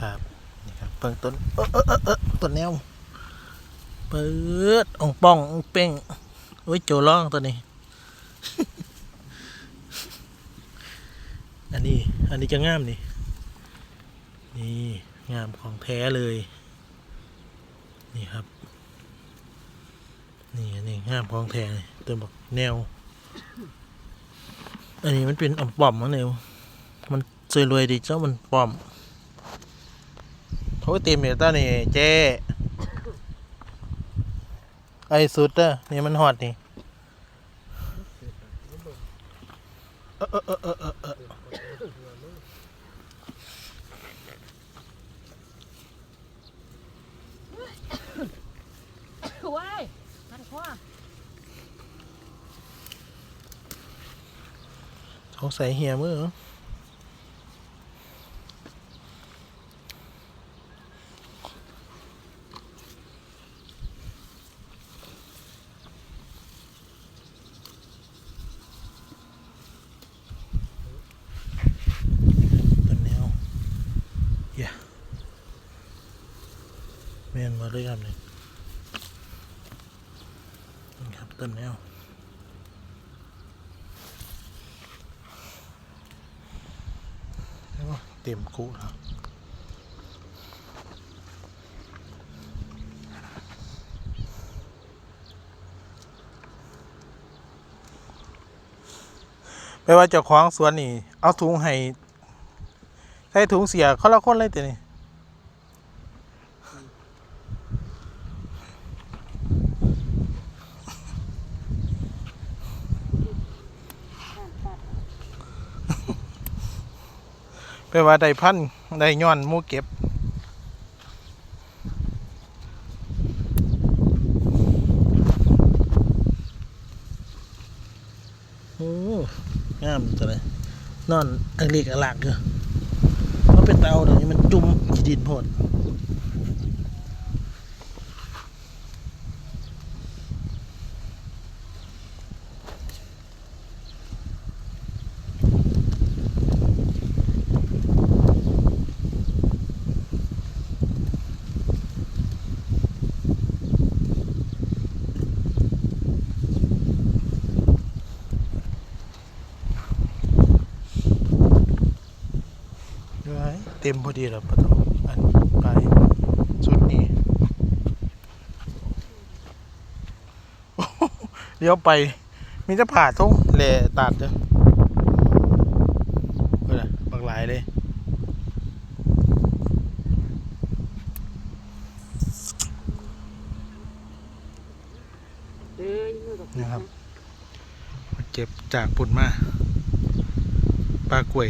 ครับนี่ครับเปิงต้นเออเออเออเออต้นแนวเปิดองป้องอ่องเป้งโอ้ยโจร้องตัวนี้ อันนี้ อันนี้จะงามนี่นี่งามของแท้เลย นี่ครับ นี่อันนี้งามของแท้เลยตัวบอกแนว อันนี้มันเป็นอ่อมป้อมมันเนวมันสวยรวยดีเจ้ามันป้อม โอ้ต็มเลยตอนนี้เจ๊ไอสุดเด้อนี่มันฮอดนี่เออเออเออเออเออเออว้ายพันคอสงสัยเหี่ยมือเหรอต้นแนวเหี้ย แม่นมาด้วยครับนี่นี่ครับต้นแนวเต็มคุแล้วไม่ว่าเจ้าของสวนนี่ เอาถุงให้ใส่ถุงเสียเขาละคนเลยแต่นี่ ไปว่าได้พันได้ย้อนมูเก็บ โอ้งามจังเลยนอนอังเล็กอลากเด้อเพราะเป็นเตาเดี๋ยวนี้มันจุ่มดินโพดด้วยเต็มพอดีแล้วปะโถอันไปสุดนี้เลี้ยวไป มีจะผ่าทงแหล่ตัดเด้อเพื่อบักหลายเลยนะครับเก็บจากปุ่นมาปลากล้วย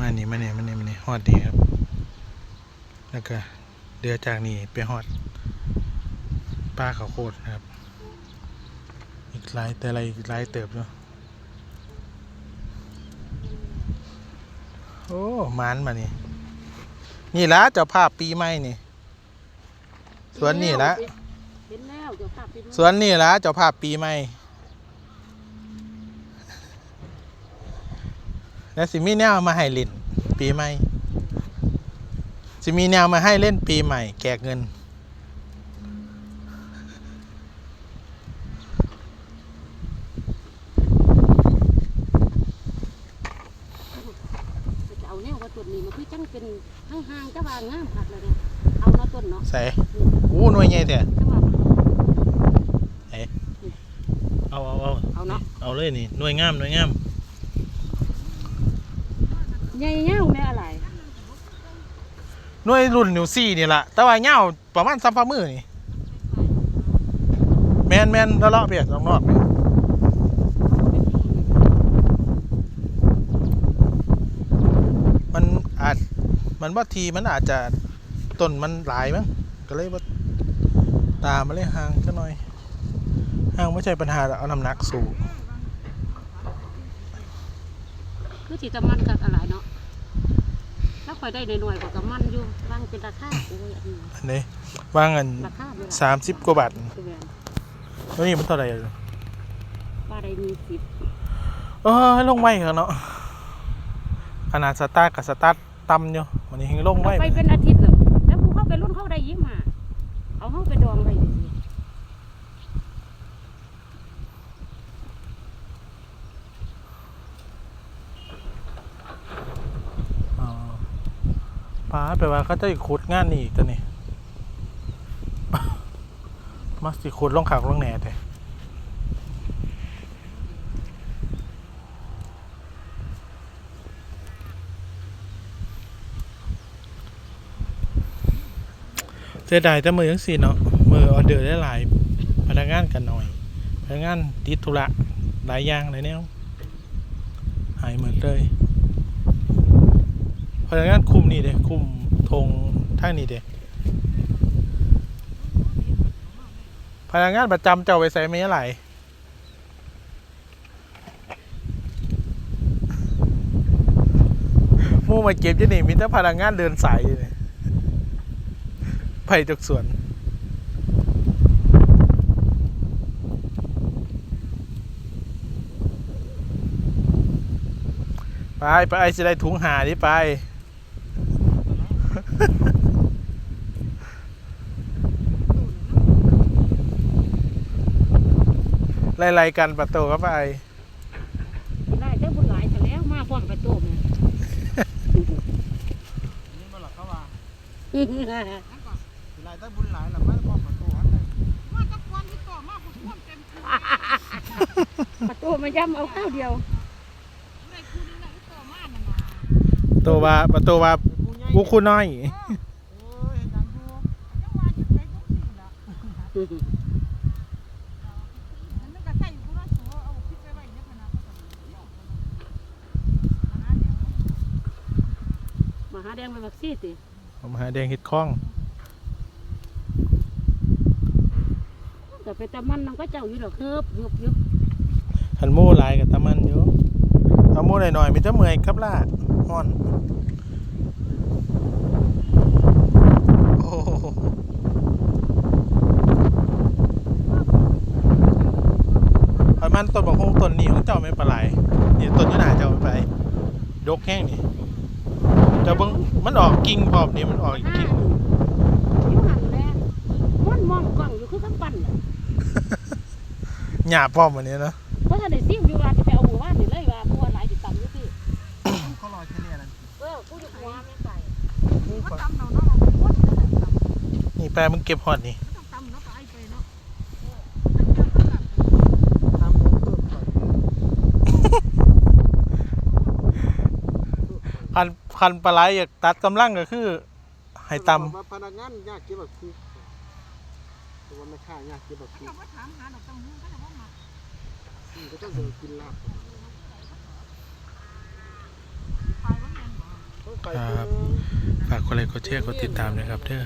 มานี่มานี่มานี่มานี่ฮอดนี่ครับ แล้วก็เดือจากนี่ไปฮอดปลาเขาวโคตรนะครับ อีกหลายแต่อะไรอีกหลายเติบเนาะโอ้หมันมานี่ นี่ละเจ้าภาพปีใหม่นี่ สวนนี่ละเห็นแล้วเดี๋ยวภาพเป็นสวนนี่ละเจ้าภาพปีใหม่ แล้วสิมีแนวมาให้เล่นปีใหม่สิมีแนวมาให้เล่นปีใหม่แจกเงินจะเอาแนวว่าต้นนี้มันคือจังเป็นห่างๆจะวางงามผักเลยเนี่ยเอาเนาะต้นเนาะใส่อู้หน่วยใหญ่แต่จะว่าเอาเอาเอาเอาเนาะเอาเลยนี่หน่วยงามหน่วยงาม ใหญ่เงี้ยแม่อะไรหน่วยรุ่นนิวซี่นี่แหละแต่ว่าเงาประมาณซัมฟ้ามือนี่แมนแมนแล้วเลาะเปียกนอกนี่มันอาจมันว่าทีมันอาจจะต้นมันหลายมั้งก็เลยว่าตามมาเลยห่างก็หน่อยห่างไม่ใช่ปัญหาหรอกเอาน้ำหนักสูง คือสีตะมันกับอะไรเนาะถ้าคอยได้หน่อยๆกว่ากับมันอยู่บางเป็นราคาโอ้ยอันนี้อันนี้ว่างเงินราคาเลยสามสิบกว่าบาทคือแบบแล้วนี่มันเท่าไหร่ว่าได้มีสิบเออลงไว้เหรอะเนาะขนาดสตาร์ทกับสตาร์ทต่ำอยู่วันนี้เฮงลงไว้เอาไปเป็นอาทิตย์เลยแล้วผู้เข้าไปรุ่นเข้าได้ยิ้มมาเอาเข้าไปดองไปดิ อ๋อ ป้าแปลว่าเขาจะขุดงานนี่อีกตัวนี้มาสิขุดลงขากลงแหน่แต่เสียดายแต่มือยังสี่เนาะมือออเดอร์ได้หลายพนักงานกันหน่อยพนักงานติดธุระหลายอย่างเลายเนี่ยหายหมดเลย พนักงานคุมนี่เด้คุมธงทางนี้เด้พนักงานประจำเจ้าไปใส่ไม่ไหลมู่มาเก็บยู่นี่มีแต่พนักงานเดินสายอยู่นี่ไปจากสวนไป ไปสิได้ถุงหาดิไป ไล่ๆกันประตูเข้าไปได้เจ้าบุญหลายแต่แล้วมาพร้อมไปโต้มนี่มันหลักเขาว่าสิหลายได้บุญหลายหลักไม่ได้บอกประตูอันใดมาจากวันที่ต่อมาผมพ่นเต็มที่ประตูมาย้ำเอาข้าวเดียวได้คุณนี่นะที่ต่อมาน่ะนะตัวว่าประตูว่าผู้ใหญ่ กูคุณน้อยโอ้ยเห็นหนังอยู่จังหวะยึดไปทุกสิ่งละอันนั้นก็ใส่กูละสัวเอาคิดไปไว้ในขณะก็ต้องเดี๋ยวขณะเดียวมาหาแดงไปบักซี่สิผมหาแดงเห็ดข้อง แต่ไปตะมันมันก็เจ้าอยู่ดอกเฮิบยุบยุบหันหมู่หลายกับตะมันอยู่เอาหมู่หน่อยๆมีแต่เมื่อยครับล่ะฮ้อนโอ้โหอัน มันต้นบักฮงต้นนี้ของเจ้าไม่ปลาไหลนี่ต้นอยู่หน้าเจ้าไม่ไปดกแห้งนี่เจ้าเบิ่งมันออกกิ่งพร้อมนี่มันออกอีกห้ากิ่งอยู่หันแลมันมองกล้องอยู่คือข้างปั่นน่ะหยาบพร้อมอันนี้เนาะเพราะถ้าได้ซิ่งอยู่ว่าจะไปเอาหมู่บ้านนี่เลยว่าผู้ว่าหลายติดตามอยู่พี่เขาลอยเฉลี่ยนั่นเออผู้อยู่หัวแม่ไก่ก็ตำเนาเนาะเอาพ่นนั่นแหละตำนี่แปลมึงเก็บฮอดนี่ ต้องตำเนาะก็ไอ้ไปเนาะตำผมเพิ่มไป คันคันปลาไหลอยากตัดกำลังก็คือให้ตว่าพนักงานยากเก็บแบบคือแต่ว่าไม่ค่ายากเก็บแบบคือเขาก็ถามหาดอกตังหูก็จะว่ามาอืมก็ต้องเดินกินลาบไปว่าแม่นบ่ ต้องไปำครับ ฝากกดไลค์กดแชร์กดติดตามนะครับเด้อ